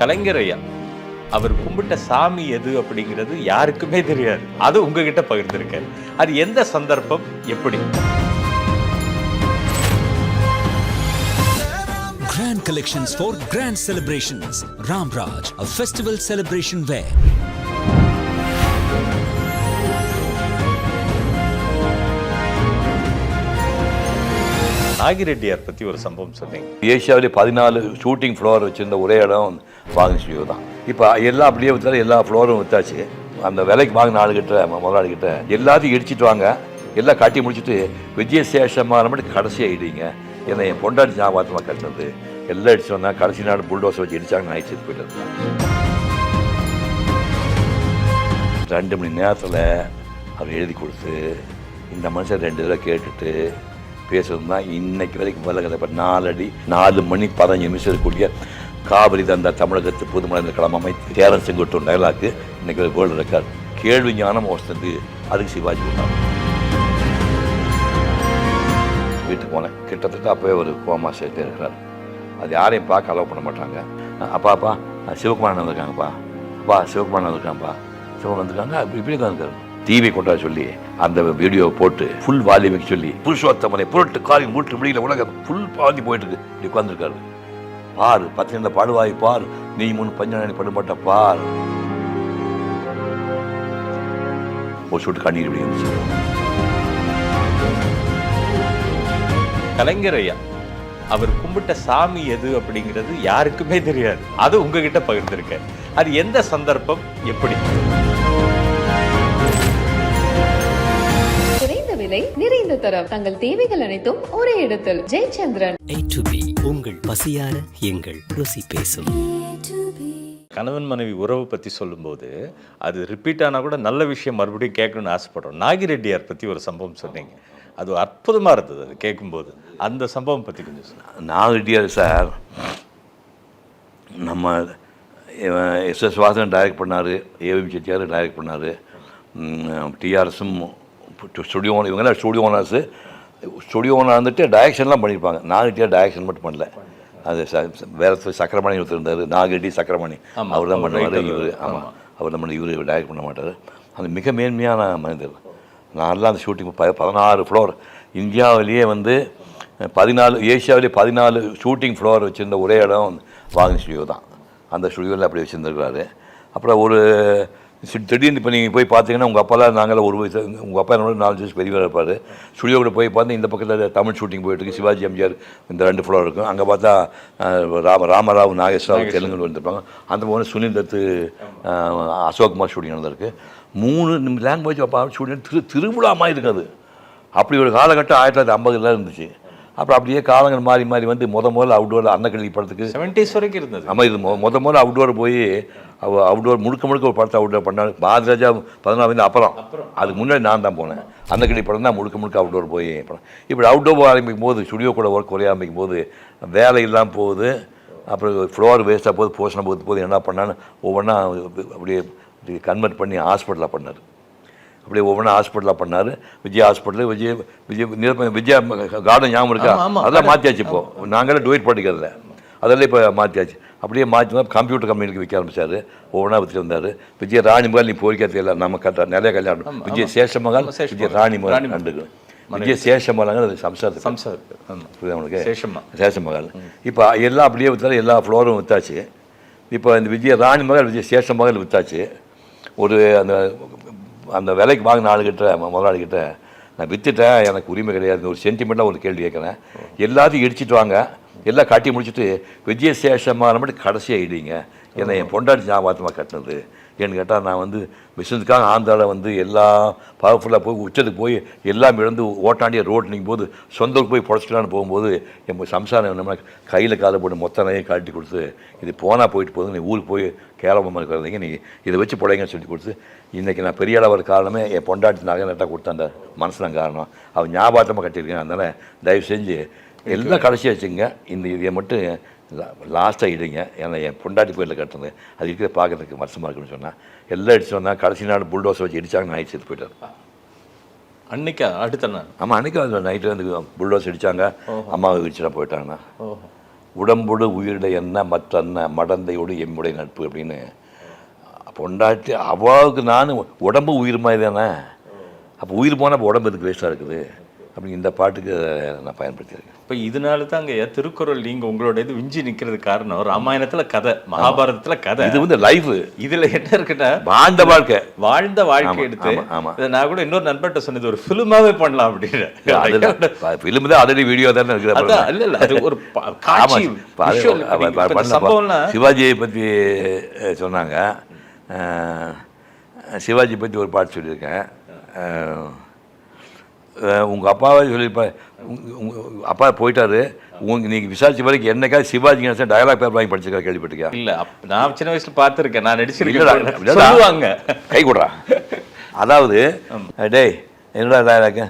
கலைஞர் ஐயா அவர் கும்பிட்ட சாமி எது அப்படிங்கிறது யாருக்குமே தெரியாது அது உங்ககிட்ட பகிர்ந்திருக்கேன் அது எந்த சந்தர்ப்பம் எப்படி Grand collections for grand celebrations. Ramraj, a festival celebration. Nagireddiyar பற்றி ஒரு சம்பவம் சொன்னீங்க. ஏஷியாவிலே பதினாலு ஷூட்டிங் ஃப்ளோர் வச்சுருந்த ஒரே இடம் வாகன ஸ்டுடியோ தான். இப்போ எல்லாம் அப்படியே விற்றாலும் எல்லா ஃப்ளோரும் வித்தாச்சு. அந்த விலைக்கு வாங்கின ஆளுகிட்ட முதலாளிகிட்ட எல்லாத்தையும் இடிச்சிட்டு வாங்க. எல்லாம் கட்டி முடிச்சுட்டு விஜயசேஷமாக மட்டும் கடைசியாக இடிங்க என்னை என் பொண்டாடி ஞாபகமாக கட்டினது. எல்லாம் அடிச்சு வந்தா கடைசி நாள் புல்டோஸ் வச்சு இடிச்சாங்கன்னு ஆயிடுச்சு போயிட்டு ரெண்டு மணி நேரத்தில் அவர் எழுதி கொடுத்து இந்த மனுஷன் ரெண்டு தடவை கேட்டுட்டு பேசுறது தான் இன்னைக்கு வரைக்கும் விலகதை. இப்போ நாலடி நாலு மணி பதினஞ்சு நிமிஷம் இருக்கக்கூடிய காவிரி தந்த தமிழகத்து புதுமலை களம் அமைத்து சேரன் செங்குட்டும் டயலாக்கு இன்னைக்கு ஒரு வேர்ல்டு ரெக்கார்ட் கேள்வி ஞானம் ஓசந்து அதுக்கு சிவாஜி பண்ணார் வீட்டுக்கு போனேன். கிட்டத்தட்ட அப்போவே ஒரு கோமா சேர்த்து இருக்கிறார். அது யாரையும் பார்க்க அலோவ் பண்ண மாட்டாங்க. அப்பா அப்பா சிவகுமாரன் வந்திருக்காங்கப்பா. அப்பா சிவகுமாரன் வந்திருக்காங்கப்பா. சிவன் வந்திருக்காங்க இப்படி இப்படி உட்காந்துருக்காரு டிவி கொண்டா சொல்லி அந்த வீடியோவை போட்டு ஃபுல் வால்யூமிக்கு சொல்லி புருஷோத்தமனை புரட்டு காலின் மூட்டு முடியல உலகம் ஃபுல் பாதி போயிட்டு இருக்கு இப்படி உட்காந்துருக்காரு பார் பத்தின பாடுவாய் பார் நீ முன் பஞ்சனாணி படுமாட்ட பார். ஒரு சுட்டு கண்ணீர் இப்படி இருந்துச்சு. கலைஞர் ஐயா அவர் கும்பிட்ட சாமி எது அப்படிங்கிறது யாருக்குமே தெரியாது. அது உங்ககிட்ட பகிர்ந்திருக்க அது எந்த சந்தர்ப்பம் எப்படி? நிறைந்த தரம் தங்கள் தேவைகள் அனைத்தும் ஒரே இடத்தில். ஜெயச்சந்திரன். உங்கள் பசியார எங்கள் ருசி பேசும். கணவன் மனைவி உறவு பத்தி சொல்லும்போது அது ரிப்பீட் ஆனா கூட நல்ல விஷயம் மறுபடியும் கேட்கணும்னு ஆசைப்படுறோம். நாகிரெட்டியார் பத்தி ஒரு சம்பவம் சொன்னீங்க. அது அற்புதமா இருந்தது அது கேட்கும்போது. அந்த சம்பவம் பத்தி கொஞ்சம் சொல்லுங்க. நாகட்டியார் சார் நம்ம எஸ் எஸ் வாசன் டைரக்ட் பண்ணார் ஏவிஎம் செட்டியார் டைரக்ட் பண்ணார். டிஆர்எஸும் ஸ்டுடியோ இவங்கெல்லாம் ஸ்டுடியோ ஓனர்ஸு ஸ்டுடியோ ஓனர் வந்துட்டு டைரக்ஷன்லாம் பண்ணியிருப்பாங்க. நாகட்டியார் டைரக்ஷன் மட்டும் பண்ணல. அது வேற சக்கரமணி ஒருத்தர் இருந்தார். நாகரெட்டி சக்கரமணி. அவர் தான் பண்ணுவார். இவர் ஆமாம் அவர் நம்ம இவர் டைரக்ட் பண்ண மாட்டார். அது மிக மேன்மையான மனிதர். நான்லாம் அந்த ஷூட்டிங் ப பதினாறு ஃப்ளோர் இந்தியாவிலேயே வந்து பதினாலு ஏஷியாவிலே பதினாலு ஷூட்டிங் ஃப்ளோர் வச்சுருந்த ஒரே இடம் வாகன ஸ்டுடியோ தான். அந்த ஸ்டுடியோவில் அப்படி வச்சுருந்துருக்காரு அப்புறம் ஒரு திடீர்னு இப்போ நீங்கள் போய் பார்த்தீங்கன்னா உங்கள் அப்பாலாம் நாங்களாம் ஒரு வயசு உங்கள் அப்பா என்னோட நாலு வயசு பெரியவராக இருப்பார். ஸ்டுடியோ கூட போய் பார்த்து இந்த பக்கத்தில் தமிழ் ஷூட்டிங் போயிட்டு சிவாஜி எம்ஜிஆர் இந்த ரெண்டு ஃப்ளோர் இருக்கும். அங்கே பார்த்தா ராம ராமராவ் நாகேஸ்வராவ் தெலுங்கு வந்திருப்பாங்க. அந்த போன சுனில் தத்து அசோக்குமார் ஷூட்டிங் நடந்திருக்கு. மூணு லாங்குவேஜ் அப்போ ஷூட்டிங் திரு திருவிழா இருக்காது. அப்படி ஒரு காலகட்டம் ஆயிரத்தி தொள்ளாயிரத்தி ஐம்பதுல இருந்துச்சு. அப்புறம் அப்படியே காலங்கள் மாறி மாறி வந்து முத முதல்ல அவுட்டோரில் அன்னக்கிளி படத்துக்கு செவன்டிஸ் வரைக்கும் இருந்தது. ஆமாம் இது முத முதல்ல அவுட்டோர் போய் அவ அவுட்டோர் முழுக்க முழுக்க ஒரு படத்தை அவுட்டோர் பண்ணார் பாரதிராஜா வந்து அப்புறம். அதுக்கு முன்னாடி நான் தான் போனேன். அந்த கிளி படம் தான் முழுக்க முழுக்க அவுட்டோர் போய் படம். இப்படி அவுட்டோர் ஆரம்பிக்கும் போது ஸ்டுடியோ கூட ஒர்க் குறைய ஆரம்பிக்கும் போது வேலை இல்லாமல் போகுது. அப்புறம் ஃப்ளோர் வேஸ்ட்டாக போகுது போஷனை போகுது போது என்ன பண்ணான்னு ஒவ்வொன்றா அப்படியே கன்வெர்ட் பண்ணி ஹாஸ்பிட்டலாக பண்ணார் அப்படியே ஒவ்வொன்றா ஹாஸ்பிட்டலாக பண்ணார். விஜய் ஹாஸ்பிட்டல் விஜய் விஜய் நிரப்ப- விஜயா கார்டன் ஞாபகம் இருக்கா? அதெல்லாம் மாற்றியாச்சு இப்போ. நாங்களே டொயிட் படிக்கிறதில்ல அதெல்லாம் இப்போ மாற்றியாச்சு அப்படியே மாற்றி கம்ப்யூட்டர் கம்பெனிக்கு விற்க ஆரம்பிச்சார். ஒவ்வொன்றா விற்றுட்டு வந்தார். விஜய் ராணி மகள் நீ போய்க்க தெரியல நம்ம கட்ட நிறைய கல்யாணம். விஜய் ஆமா. சேஷமகால். விஜய் ராணி மகள் ராணி மகள். ரெண்டு விஜய் சேஷமகாலங்க அது சம்சார் ஆமா. புரியுதா உங்களுக்கு? சேஷம்மா. சேஷமகால் இப்போ எல்லாம் அப்படியே விற்றாலும் எல்லா ஃப்ளோரும் விற்றாச்சு இப்போ இந்த விஜய ராணி மகள் விஜய் சேஷ மகள் விற்றாச்சு ஒரு அந்த அந்த விலைக்கு வாங்கின ஆளுகிட்ட முதலாளிகிட்ட நான் விற்றுட்டேன் எனக்கு உரிமை கிடையாது. ஒரு சென்டிமெண்ட்டாக ஒரு கேள்வி கேட்குறேன். எல்லாத்தையும் இடிச்சிட்டு வாங்க. எல்லாம் கட்டி முடிச்சுட்டு விஜயசேஷமான மட்டும் கடைசியாக இடிங்க. ஏன்னா என் பொண்டாட்டி ஞாபகமாக கட்டினது. ஏன்னு கேட்டால் நான் வந்து மிஷினுக்காக ஆந்திராவில் வந்து எல்லா பவர்ஃபுல்லாக போய் உச்சத்துக்கு போய் எல்லாம் இழந்து ஓட்டாண்டிய ரோட் நிற்கும் போது சொந்த போய் புடச்சிக்கலான்னு போகும்போது என் சம்சாரம் நம்ம கையில் காலை போட்டு மொத்த நகையை காட்டி கொடுத்து இது போனால் போயிட்டு போதும் நீ ஊருக்கு போய் கேரளமாக இருக்கிறதீங்க நீ இதை வச்சு புடைங்கன்னு சொல்லி கொடுத்து இன்றைக்கி நான் பெரிய அளவு காரணமே என் பொண்டாட்டி நகை நட்டா கொடுத்த அந்த மனசு தான் காரணம். அவன் ஞாபகத்தமாக கட்டியிருக்கேன் அதனால் தயவு செஞ்சு எல்லாம் கடைசியாக வச்சுங்க இந்த இதை மட்டும் லாஸ்ட்டாக இடுங்க. ஏன்னா என் பொண்டாட்டி கோயிலில் கட்டுறது அது இருக்கிற பார்க்கறதுக்கு வருஷமாக இருக்குன்னு சொன்னேன் எல்லாம் அடிச்சு வந்தால் கடைசி நாள் புல்டோஸை வச்சு இடிச்சாங்க நைட் செத்து போயிட்டார். அன்னைக்கா? அடுத்த நாள்? ஆமாம் அன்றைக்கி அது நைட்டு வந்து புல்டோஸ் அடித்தாங்க அம்மாவை இடிச்சிட போயிட்டாங்கண்ணா உடம்போடு உயிரிடை என்ன மற்ற என்ன மடந்தையோடு எம்முடைய நட்பு அப்படின்னு பொண்டாட்டி அவாவுக்கு நான் உடம்பு உயிர் மாதிரி தானே. அப்போ உயிர் போனால் அப்போ உடம்பு எதுக்கு வேஸ்ட்டாக இருக்குது? அப்படி இந்த பாட்டுக்கு நான் பயன்படுத்தியிருக்கேன். இப்போ இதனால தான் அங்கே திருக்குறள் நீங்க உங்களோட இது விஞ்சி நிக்கிறது காரணம். ராமாயணத்துல கதை மகாபாரதத்துல கதை. இது வந்து லைஃப். இதுல என்ன இருக்குன்னா வாழ்ந்த வாழ்க்கை. வாழ்ந்த வாழ்க்கை எடுத்து. இதை நான் கூட இன்னொரு நண்பர்கிட்ட சொன்னது ஒரு ஃபிலிமாவே பண்ணலாம் அப்படின்னு. ஃபிலிம் தான் ஆல்ரெடி வீடியோ தானே அப்புறம் இல்ல இல்ல அது ஒரு காட்சி சிவாஜியை பற்றி சொன்னாங்க. சிவாஜி பற்றி ஒரு பாட்டு சொல்லியிருக்கேன். அஹ், அஹ், உங்க அப்பாவை சொல்லியிருப்பேன் உங்க- உங்க அப்பா போயிட்டாரு. உங்க நீங்க விசாரிச்ச வரைக்கும் என்னைக்காவது சிவாஜி கணேசன் டயலாக் பேப்பர் வாங்கி படிச்சிருக்கா கேள்விப்பட்டிருக்கேன் இல்ல நான் சின்ன வயசுல பார்த்திருக்கேன். நான் நடிச்சிருக்கேன். கை கொடுறா. அதாவது டேய் என்னடா டயலாக்கு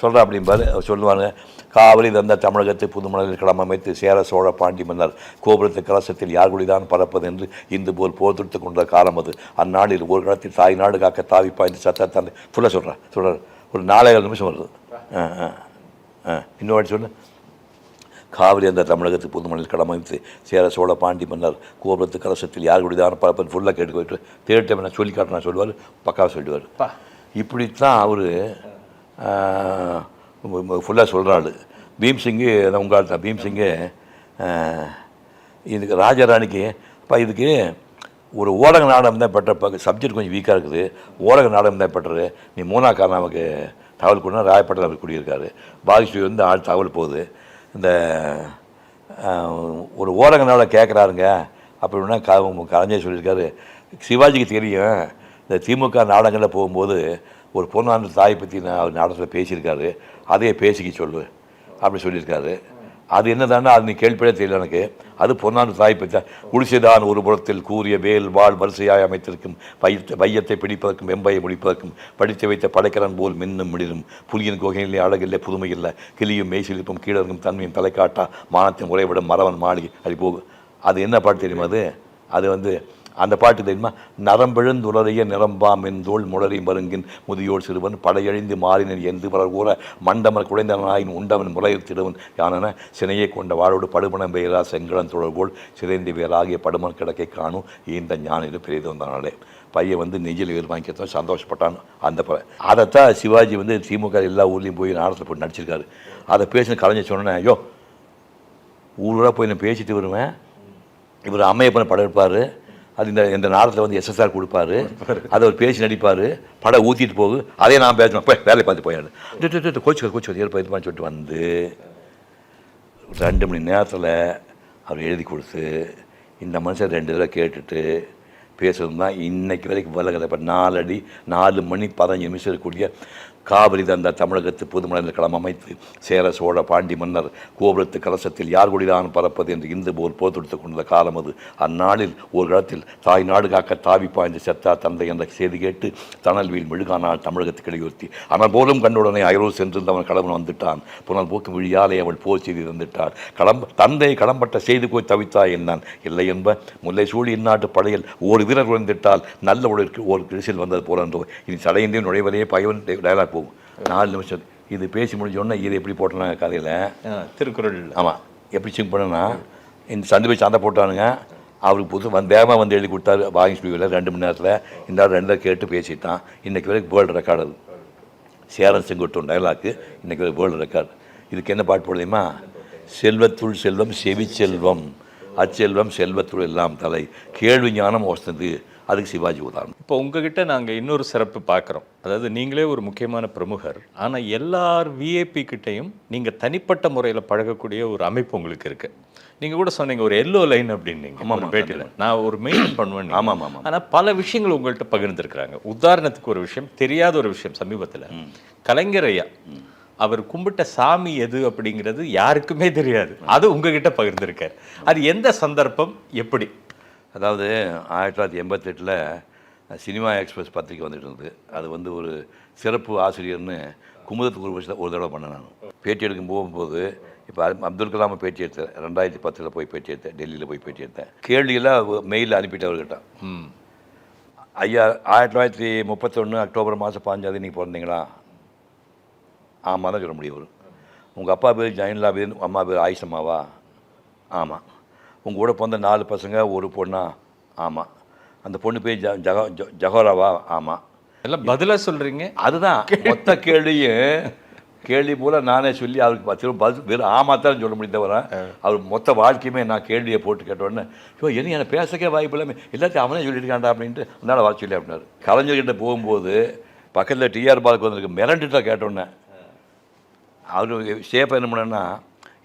சொல்கிறா அப்படிம்பாரு அவர் சொல்லுவாங்க காவிரி தந்த தமிழகத்தை புதுமணலில் களமமைத்து சேர சோழ பாண்டி மன்னர் கோபுரத்து கலசத்தில் யார் குடிதான் பறப்பது என்று இந்து போல் போர்த்தெடுத்து கொண்ட காலம் அது. அந்நாளில் ஒரு காலத்தில் தாய் நாடு காக்க தாவி பாய்ந்து சத்த தந்தை. ஃபுல்லாக சொல்கிறேன் சொல்கிறார் ஒரு நாலேகால் நிமிஷம் வருது. ஆ ஆ ஆ. இன்னொரு வாட்டி சொல்லு காவிரி அந்த தமிழகத்து புதுமணல் கடமைத்து சேர சோழ பாண்டி மன்னர் கோபுரத்து கலசத்தில் யார் குடிதான் பரப்பன் ஃபுல்லாக கேட்டு போயிட்டு தேர்ட் டைம் நான் சொல்லி காட்டினா சொல்லுவார் பக்காவாக சொல்லுவார். இப்படித்தான் அவர் ஃபுல்லாக சொல்கிறாள் பீம்சிங்கு உங்கள் தான் பீம்சிங்கு இதுக்கு ராஜாராணிக்கு அப்பா இதுக்கு ஒரு ஊடக நாடகம் தான் பெற்ற சப்ஜெக்ட் கொஞ்சம் வீக்காக இருக்குது. ஊடக நாடகம் தான் பெற்றது. நீ மூணாக்கார நமக்கு தகவல் கொடுனா ராயப்பட்டில் அவர் குடியிருக்காரு. பாகிஸ்ரீ வந்து ஆள் தகவல் போகுது. இந்த ஒரு ஊடக நாடகம் கேட்குறாருங்க அப்படின்னா க கலைஞர் சொல்லியிருக்காரு. சிவாஜிக்கு தெரியும். இந்த திமுக நாடகங்களில் போகும்போது ஒரு பொண்ணாண்டு தாய் பற்றி நான் அவர் நாடகத்தில் பேசியிருக்காரு. அதையே பேசிக்க சொல்லு. அப்படி சொல்லியிருக்காரு. அது என்னதானே அது நீ கேள்விப்படே தெரியல எனக்கு. அது பொன்னான் தாய் பெற்ற குடிசைதான் ஒரு புறத்தில் கூறிய வேல் வாழ் வரிசையாய் அமைத்திருக்கும். பையத்தை வையத்தை பிடிப்பதற்கும் வெம்பையை முடிப்பதற்கும் படித்து வைத்த படைக்கலன் போல் மின்னும் மிடிலும் புலியின் குகையிலே அழகில்லை புதுமை இல்லை. கிளியும் மெய்சிலிப்பும் கீழருக்கும் தன்மையும் தலைக்காட்டா மானத்தின் உறைவிடும் மரவன் மாளிகை. அது போகும் அது என்ன பாட்டு தெரியுமா அது? அது வந்து அந்த பாட்டு தெரியுமா? நரம்பெழுந்துளறிய நிரம்பாம் எந்தோள் முளரி மருங்கின் முதியோர் சிறுவன் படையழிந்து மாறினன் என்று பலர் கூற மண்டமர் குடைந்தனாயின் உண்டவன் முளையர் திருவன் யானன சினையை கொண்ட வாழோடு படுமணம் பெயரா செங்கலன் தொடர்போல் சிதைந்து வேலாகிய படுமன் கிடக்கை காணும் இந்த ஞானிலும் பெரியது வந்தானாலே பையன் வந்து நெஞ்சில் ஏறு வாங்கிக்கிறதும் சந்தோஷப்பட்டான் அந்த ப. அதைத்தான் சிவாஜி வந்து திமுக எல்லா ஊர்லேயும் போய் நாடகத்தில் போய் நடிச்சிருக்காரு. அதை பேசின கலைஞர் சொன்னேன் ஐயோ ஊரூராக போய் நான் பேசிட்டு வருவேன். இவர் அம்மையப்பனை படம் எடுப்பார் அது இந்த இந்த நாடத்தில் வந்து எஸ்எஸ்ஆர் கொடுப்பாரு. அதை அவர் பேசி நடிப்பார். படம் ஊற்றிட்டு போகு. அதே நான் பேசணும் போய் வேலையை பார்த்து போயாடு கோச்சு கோச்சு ஏற்பா இது சொல்லிட்டு வந்து ரெண்டு மணி நேரத்தில் அவர் எழுதி கொடுத்து இந்த மனுஷன் ரெண்டு தடவை கேட்டுட்டு பேசுறது தான் இன்னைக்கு வரைக்கும் வல்லகதை இப்போ நாலடி நாலு மணி பதினஞ்சு நிமிஷம் இருக்கக்கூடிய காவிரி தந்த தமிழகத்து புதுமலையில் களம் அமைத்து சேர சோழ பாண்டி மன்னர் கோபுரத்து கலசத்தில் யார் குடிதான் பறப்பது என்று இந்து போல் போத்தொடுத்து கொண்ட காலம் அது. அந்நாளில் ஒரு காலத்தில் தாய் நாடு காக்க தாவி பாய்ந்து செத்தா தந்தை என்ற செய்தி கேட்டு தணல்வீல் மெழுகானால் தமிழகத்துக்கு இடையுறுத்தி ஆனால் போலும் கண்ணுடனே அயலூர் சென்றிருந்தவன் கடவுள் வந்துட்டான். புனல் போக்கு விழியாலே அவள் போர் செய்து இருந்துட்டாள் களம் தந்தை களம்பட்ட செய்து போய் தவித்தாய் என்னான்? இல்லை என்ப முல்லை சூழி இந்நாட்டு படையில் ஒரு வீரர் உழைந்திட்டால் நல்ல ஒரு ஒரு கிரிசில் வந்தது போலன்றோ. இனி சடையின்றி நுழைவதே பயவன் டயலாக். போகும். நாலு நிமிஷம். இது பேசி முடிஞ்ச உடனே இது எப்படி போட்டோன்னா கதையில்? திருக்குறள் ஆமாம் எப்படி சிங் பண்ணனா இந்த சந்து போய் சண்டை போட்டானுங்க அவருக்கு புதுசு வந்து வேகமாக வந்து எழுதி கொடுத்தாரு வாங்கி ஸ்பீக்கரில் ரெண்டு மணி நேரத்தில். இந்த ஆள் ரெண்டு கேட்டு பேசிட்டான். இன்றைக்கி வரைக்கும் வேர்ல்டு ரெக்கார்டு அது. சேரன் செங்குட்டும் டயலாக்கு இன்றைக்கி வரைக்கும் வேர்ல்டு ரெக்கார்டு இதுக்கு என்ன பாட்டு போடுதுமா செல்வத்துள் செல்வம் செவி செல்வம் அச்செல்வம் செல்வத்துள் எல்லாம் தலை. கேள்வி ஞானம் வசந்தது அதுக்கு சிவாஜி உதாரணம். இப்போ உங்ககிட்ட நாங்கள் இன்னொரு சிறப்பு பார்க்குறோம் அதாவது நீங்களே ஒரு முக்கியமான பிரமுகர். ஆனால் எல்லார் விஐபி கிட்டையும் நீங்கள் தனிப்பட்ட முறையில் பழகக்கூடிய ஒரு அமைப்பு உங்களுக்கு இருக்கு. நீங்கள் கூட சொன்னீங்க ஒரு எல்லோ லைன் அப்படின்னீங்க. ஆமாம், பேட்டியில். நான் ஒரு மெயின் பண்ணுவேன் ஆமாம், ஆமாம். ஆனால் பல விஷயங்கள் உங்கள்கிட்ட பகிர்ந்துருக்குறாங்க. உதாரணத்துக்கு ஒரு விஷயம் தெரியாத ஒரு விஷயம் சமீபத்தில். கலைஞர் ஐயா. அவர் கும்பிட்ட சாமி எது அப்படிங்கிறது யாருக்குமே தெரியாது. அது உங்ககிட்ட பகிர்ந்திருக்காரு. அது எந்த சந்தர்ப்பம்? எப்படி? அதாவது ஆயிரத்தி தொள்ளாயிரத்தி எண்பத்தெட்டில் சினிமா எக்ஸ்பிரஸ் பத்திரிக்கை வந்துட்டு இருந்தது. அது வந்து ஒரு சிறப்பு ஆசிரியர்னு குமுதத்துக்கு ஒரு வருஷம் ஒரு தடவை பண்ணேன் நான். பேட்டி எடுக்கும் போகும்போது இப்போ அப்துல் கலாமை பேட்டி எடுத்தேன். ரெண்டாயிரத்தி பத்தில் போய் பேட்டி எடுத்தேன். டெல்லியில் போய் பேட்டி எடுத்தேன். கேள்வியெல்லாம் மெயிலில் அனுப்பிட்டு அவர்கிட்ட ம். ஐயா ஆயிரத்தி தொள்ளாயிரத்தி முப்பத்தொன்று அக்டோபர் மாதம் பாஞ்சாவது நீங்கள் பிறந்தீங்களா? ஆமாம் தான் சொல்ல முடியும் அவர் உங்கள் அப்பா பேர் ஜெயன்லா பேர் அம்மா பேர் ஆயிஷம்மாவா? ஆமாம் உங்கள் கூட பிறந்த நாலு பசங்க ஒரு பொண்ணா? ஆமாம் அந்த பொண்ணு பேர் ஜ ஜகோ ஜஹோராவா ஆமாம் எல்லாம் பதிலா சொல்றீங்க? அதுதான். மொத்த கேள்வியும் கேள்வி போல நானே சொல்லி அவருக்கு பத்து பதில் வெறும் ஆமாத்தான் சொல்ல முடியும் தவிர அவர் மொத்த வாழ்க்கையுமே நான் கேள்வியை போட்டு கேட்ட உடனே ஐயோ என்ன எனக்கு பேசக்கே வாய்ப்பு இல்லாமல் எல்லாத்தையும் அவனே சொல்லியிருக்காண்டா அப்படின்ட்டு அதனால் வர சொல்லி அப்படின்னாரு. கலைஞர்கிட்ட போகும்போது பக்கத்தில் டிஆர் பாலுக்கு வந்திருக்கு மிரண்டுட்டா கேட்டோன்னே அவர் சேஃப் என்ன பண்ணேன்னா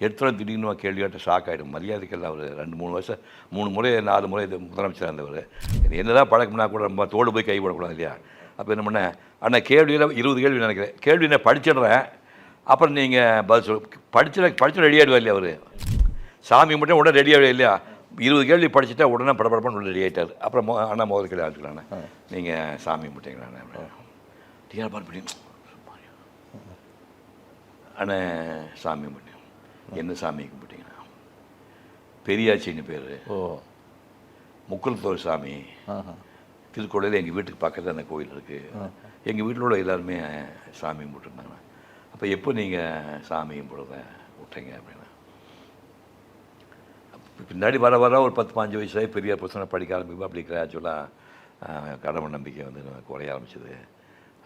எடுத்துகிற திடீர்னு கேள்வி கேட்ட ஷாக் ஆகிடும் மரியாதைக்கெல்லாம் அவர் ரெண்டு மூணு வருஷம் மூணு முறை நாலு முறை இது முதலமைச்சராக இருந்தவர். என்னதான் பழக்கம்னா கூட நம்ம தோடு போய் கை போடக்கூடாது இல்லையா? அப்போ என்ன பண்ணேன் அண்ணா கேள்வியில் இருபது கேள்வி நினைக்கிறேன். கேள்வி நான் படிச்சிடுறேன். அப்புறம் நீங்கள் பதில் சொல் படிச்சு படிச்சு ரெடி ஆகிடுவா இல்லையா அவர்? சாமி மட்டும் உடனே ரெடி ஆகிடுவா இல்லையா? இருபது கேள்வி படிச்சுட்டா உடனே படப்படப்பன்னு ரெடி ஆகிட்டார் அப்புறம் மொ- அண்ணா முதல் கேள்வி ஆச்சுக்கலாண்ணே நீங்கள் சாமி முட்டைங்களாண்ணே டிஆர் பண்ணி அண்ணே சாமி கும்பிட்டேன் என்ன சாமி கும்பிட்டீங்கன்னா? பெரியாச்சின்னு பேர். ஓ. முக்குளத்தோர் சாமி. ஆஹா. திருக்கோயிலில் எங்கள் வீட்டுக்கு பக்கத்தில் அந்த கோயில் இருக்குது எங்கள் வீட்டில் உள்ள எல்லாருமே சாமி கும்பிட்டுருந்தாங்க. அப்போ எப்போ நீங்கள் சாமி கும்பிடுறத விட்டீங்க அப்படின்னா? அப்ப பின்னாடி வர வர ஒரு பத்து பாஞ்சு வயசுல பெரிய பசங்க படிக்க ஆரம்பிக்கும் அப்படி கிராச்சுவலாக கடவுள் நம்பிக்கை வந்து குறைய ஆரம்பிச்சது.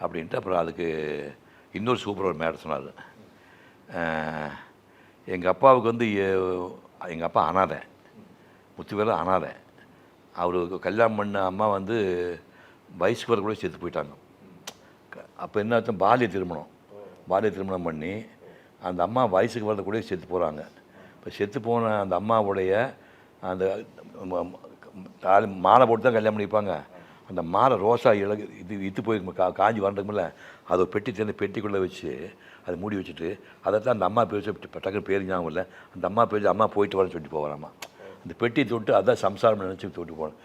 அப்படின்ட்டு அப்புறம் அதுக்கு இன்னொரு சூப்பர் ஒரு மேடம் சொன்னார். எங்கள் அப்பாவுக்கு வந்து எங்கள் அப்பா அனாதை. முத்துவேல அனாதை. அவருக்கு கல்யாணம் பண்ண அம்மா வந்து வயசுக்கு வர கூட செத்து போயிட்டாங்க. அப்போ என்ன அர்த்தம் பாலிய திருமணம். பாலிய திருமணம் பண்ணி அந்த அம்மா வயசுக்கு வரத கூட செத்து போகிறாங்க இப்போ செத்து போன அந்த அம்மாவுடைய அந்த தாலி மாலை போட்டு தான் கல்யாணம் பண்ணிப்பாங்க. அந்த மாலை ரோசா இலகு இது இத்து போயிருக்கும் கா காஞ்சி வரண்டுக்குமில்ல அதை பெட்டி சேர்ந்து பெட்டிக்குள்ளே வச்சு அதை மூடி வச்சுட்டு அதை தான் அந்த அம்மா பேர் டக்குன்னு டக்குனு பேர் ஞாபகம் இல்லை. அந்த அம்மா பேர் அம்மா போயிட்டு வரேன்னு சொல்லிட்டு போகிறாம்மா அந்த பெட்டி தொட்டு அதான் சம்சாரம் நினச்சி தொட்டு போகணும்.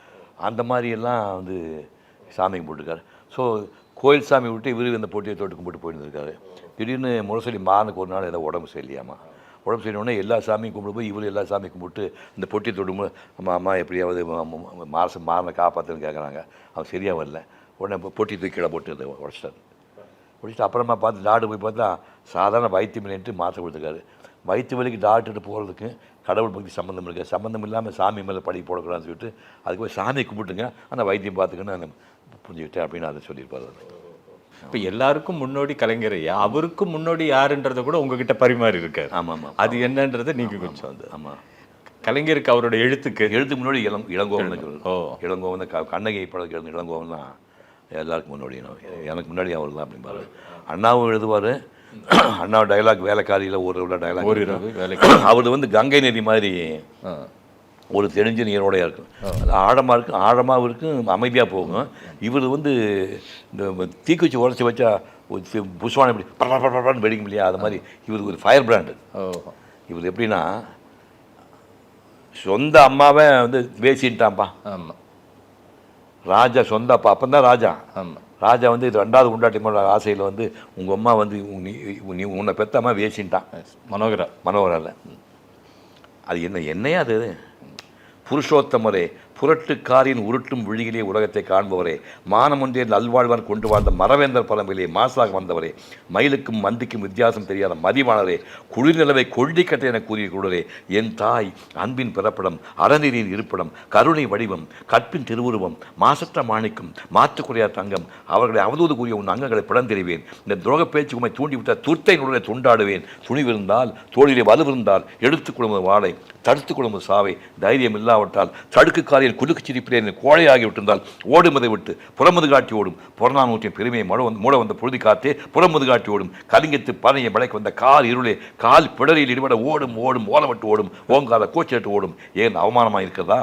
அந்த மாதிரியெல்லாம் வந்து சாமி கும்பிட்டுருக்காரு ஸோ கோயில் சாமி விட்டு இவரு இந்த போட்டியை தொட்டு கும்பிட்டு போயிருந்திருக்காரு திடீர்னு முரசொலி மாறனுக்கு ஒரு நாள் ஏதோ உடம்பு சரியில்லையாமா? உடம்பு சரியில்லைன்னா எல்லா சாமியும் கும்பிட்டு போய் இவரும் எல்லா சாமியும் கும்பிட்டு இந்த பொட்டி தொடும்போது அம்மா அம்மா எப்படியாவது மாசம் மாறனை காப்பாற்றுன்னு கேட்குறாங்க அவன் சரியாக வரல. உடனே பொட்டி தூக்கிட போட்டு அதை உடச்சிட்டாரு. முடிச்சுட்டு அப்புறமா பார்த்து டாடு போய் பார்த்தா சாதாரண வைத்தியம் இல்லைன்ட்டு மாற்ற கொடுத்துருக்காரு. வயிற்று வலிக்கு டாக்டர்கிட்ட போகிறதுக்கு கடவுள் பக்தி சம்மந்தம் இருக்குது சம்மந்தம் இல்லாமல் சாமி மேலே படி போடக்கூடாதுன்னு சொல்லிட்டு அதுக்கு போய் சாமி கும்பிட்டுங்க ஆனால் வைத்தியம் பார்த்துக்கன்னு புரிஞ்சுக்கிட்டேன் அப்படின்னு அதை சொல்லியிருப்பார் இப்ப எல்லாருக்கும் முன்னோடி கலைஞர் ஐயா அவருக்கு முன்னோடி யாருன்றத கூட உங்ககிட்ட பரிமாறி இருக்காரு. ஆமாம் ஆமாம். அது என்னன்றதை நீங்க கொஞ்சம் வந்து ஆமாம். கலைஞருக்கு அவரோட எழுத்துக்கு எழுத்துக்கு முன்னாடி இளம் இளங்கோவன் ஓ. இளங்கோவன் க- கண்ணகி எழுந்த இளங்கோவன் தான் எல்லாருக்கும் முன்னாடி. எனக்கு முன்னாடி அவர் தான் அப்படிம்பாரு. அண்ணாவும் எழுதுவார். அண்ணா டைலாக் வேலைக்காரியில் ஒரு டைலாக் ஒரு அவர் வந்து கங்கை நதி மாதிரி. ஒரு தெரிஞ்ச நீரோடையாக இருக்கும். அது ஆழமாக இருக்கும் ஆழமாகவும் இருக்கும் அமைதியாக போகும். இவர் வந்து இந்த தீக்குச்சி உடச்சி வச்சா புஷ்வானம் இப்படி பர பரன்னு வெடிக்கும் இல்லையா? அது மாதிரி இவர் ஒரு ஃபயர் பிராண்டு இவர் எப்படின்னா சொந்த அம்மாவை வந்து பேசிட்டான்ப்பா ஆமா. ராஜா சொந்த அப்பா அப்போ தான் ராஜா. ஆமா. ராஜா வந்து இது ரெண்டாவது உண்டாட்டி ஆசையில் வந்து உங்கள் அம்மா வந்து நீ உன்னை பெத்த அம்மா வேசின்ட்டான். மனோகரா. மனோகரில். அது என்ன என்னையா அது? ಪುರುಷೋತ್ತಮರೇ புரட்டுக்காரின் உருட்டும் விழியிலே உலகத்தை காண்பவரே மானமொன்றே நல்வாழ்வான் கொண்டு வாழ்ந்த மரவேந்தர் பரம்பிலே மாசாக வந்தவரே மயிலுக்கும் மந்திக்கும் வித்தியாசம் தெரியாத மதிவாளரே குளிர்நிலவை கொள்ளிக்கட்டை என கூறிய குடரே என் தாய் அன்பின் பிறப்பிடம் அறநெறியின் இருப்பிடம் கருணை வடிவம் கற்பின் திருவுருவம் மாசற்ற மாணிக்கம் மாற்றுக்குறையா தங்கம் அவர்களை அவதூறு கூறிய உன் அங்கங்களை பிளந்தெறிவேன் இந்த துரோக பேச்சு உண்மை தூண்டிவிட்ட துர்த்தை நுடலை துண்டாடுவேன். துணிவிருந்தால் தோளிலே வலுவிருந்தால் எடுத்துக் கொள்ளும் வாழை தடுத்துக் கொள்ளும் சாவை தைரியம் இல்லாவிட்டால் தடுக்குக்காரியில் குலுக்கு சிரிப்பிலே என்னை கோழையாகி விட்டிருந்தால் ஓடுமதை விட்டு புறமுது காட்டி ஓடும். புறநானூற்றின் பெருமையை மூட வந்து மூட வந்த பொழுது காத்தே புறமுது காட்டி ஓடும். கலிங்கத்து பனையை மலைக்கு வந்த கால் இருளே கால் பிடரில் இடிபட ஓடும் ஓடும் ஓலமிட்டு ஓடும் ஓங்காத கோச்சிட்டு ஓடும். ஏன் அவமானமாக இருக்கிறதா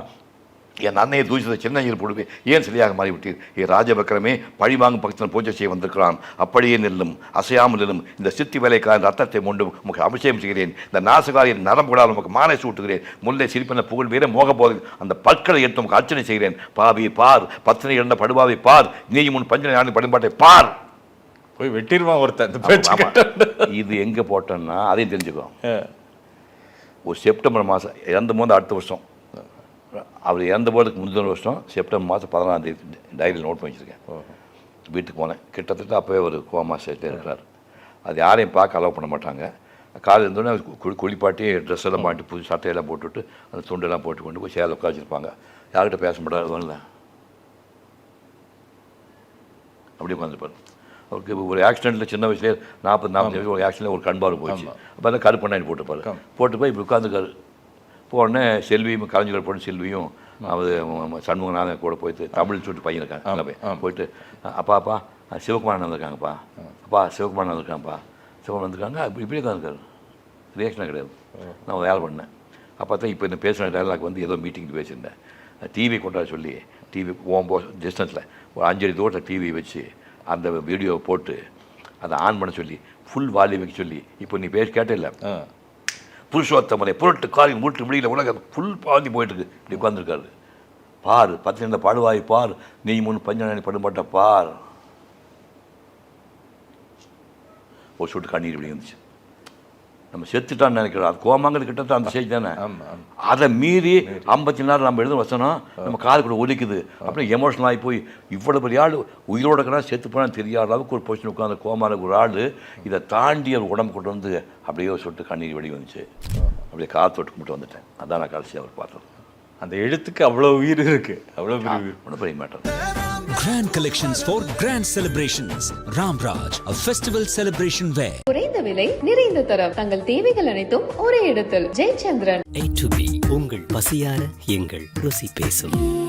என் அன்னையை தூசித்த சின்னையில் போடுவே ஏன் சரியாக மாறிவிட்டீர்? ஏ ராஜபக்கரமே பழிவாங்கும் பக்தன் பூஜை செய்ய வந்திருக்கிறான். அப்படியே நில்லும் அசையாமல் நில்லும் இந்த சித்தி வேலைக்காரன் ரத்தத்தை கொண்டு உமக்கு அபிஷேகம் செய்கிறேன். இந்த நாசகாரியின் நரம்புகளால் உமக்கு மாலை சூட்டுகிறேன். முல்லை சிரிப்பன புகழ் வீர மோக போதில் அந்த பற்களை எடுத்து உமக்கு அர்ச்சனை செய்கிறேன். பாவி பார் பத்தினை இழந்த படுபாவை பார் நீ முன் பஞ்சனை யானை படுபாட்டை பார். போய் வெட்டிடுவான் ஒருத்தன். இது எங்கே போட்டோன்னா அதையும் தெரிஞ்சுக்கோ. ஒரு செப்டம்பர் மாதம் இறந்த போது அடுத்த வருஷம். அவர் இறந்த போதுக்கு முந்தின வருஷம் செப்டம்பர் மாதம் பதினாறாம் தேதி டைரியில் நோட் பண்ணி வச்சுருக்கேன் வீட்டுக்கு போனேன். கிட்டத்தட்ட அப்போவே ஒரு கோமா ஸ்டேட்டில் இருக்கிறார். அது யாரையும் பார்க்க அலோவ் பண்ண மாட்டாங்க. காலையில் இருந்தோடனே குளி குளிப்பாட்டி ட்ரெஸ் எல்லாம் மாட்டி புது சட்டையெல்லாம் போட்டுவிட்டு அந்த துண்டெல்லாம் போட்டு கொண்டு போய் சேலை உட்காந்துருப்பாங்க யார்கிட்ட பேச மாட்டாரு வரல. அப்படி உட்காந்துருப்பாரு அவருக்கு ஒரு ஆக்சிடெண்ட்டில் சின்ன வயசுலேயே நாற்பது நாற்பது வயசு ஒரு ஆக்சிடென்ட்ல ஒரு கண்பார்வை போச்சு அப்போ தான் கருப்பண்ணாடி போட்டுப்பாரு. போட்டு போய் இப்படி உட்காந்துருக்காரு போனே செல்வியும் கலைஞர்கள் போட்டு செல்வியும் அவர் சண்முகநாதன் கூட போயிட்டு தமிழ் சொல்லிட்டு பையன் இருக்காங்க அங்கே போய் போயிட்டு அப்பா அப்பா சிவகுமாரன் வந்திருக்காங்கப்பா. அப்பா சிவகுமாரன் வந்திருக்காங்கப்பா. சிவகுமாரன் வந்திருக்காங்க இப்படி இப்படி உட்காந்துருக்காரு ரியாக்ஷனாக கிடையாது. நான் வேலை பண்ணேன். அப்போ தான் இப்போ இந்த பேசுகிற டைலாக் வந்து ஏதோ மீட்டிங் பேசியிருந்தேன். டிவி கொண்டாட சொல்லி டிவி போகும்போ டிஸ்டன்ஸில் ஒரு அஞ்சடி தூரத்தில் டிவி வச்சு அந்த வீடியோவை போட்டு அதை ஆன் பண்ண சொல்லி ஃபுல் வால்யூம் வைக்க சொல்லி இப்போ நீ பேசி கேட்டே இல்லை. ஆ. புருஷோத்தமனை புரட்டு காலில் மூட்டு முடியல உலகம் ஃபுல் பாந்தி போயிட்டு இருக்கு இப்படி உட்காந்துருக்காரு பார் பத்து நின்ற பாடுவாய் பார். நீ முன் பஞ்சநாணி படும்பாட்ட பார். ஒரு சுட்டு கண்ணீர் இப்படி இருந்துச்சு நம்ம செத்துட்டான்னு நினைக்கிறோம். அது கோமாங்கிறது கிட்டத்தட்ட அந்த ஸ்டேஜ் தானே. அதை மீறி ஐம்பத்தி நேரம் நம்ம எழுத வசனம் நம்ம காது கூட ஒலிக்குது. அப்படியே எமோஷனல் ஆகி போய் இவ்வளோ பெரிய ஆள் உயிரோட இருக்கிறா செத்து போனால் தெரியாத அளவுக்கு ஒரு பொசிஷன் உட்காந்து கோமான ஒரு ஆள் இதை தாண்டி அவர் உடம்பு கொண்டு வந்து அப்படியே சொட்டு கண்ணீர் வெடி வந்துச்சு. அப்படியே காத்தோட்டு மட்டும் வந்துட்டேன். அதான் நான் கடைசி அவர் பார்த்தது. அந்த எழுத்துக்கு அவ்வளோ உயிர் இருக்கு. அவ்வளோ பெரிய ஒன்றும் பெரிய matter Grand collections for grand celebrations. Ramraj, a festival celebration wear. குறைந்த விலை நிறைந்த தரம். தங்கள் தேவைகள் அனைத்தும் ஒரே இடத்தில். ஜெயச்சந்திரன். உங்கள் பசியார எங்கள் ருசி பேசும்.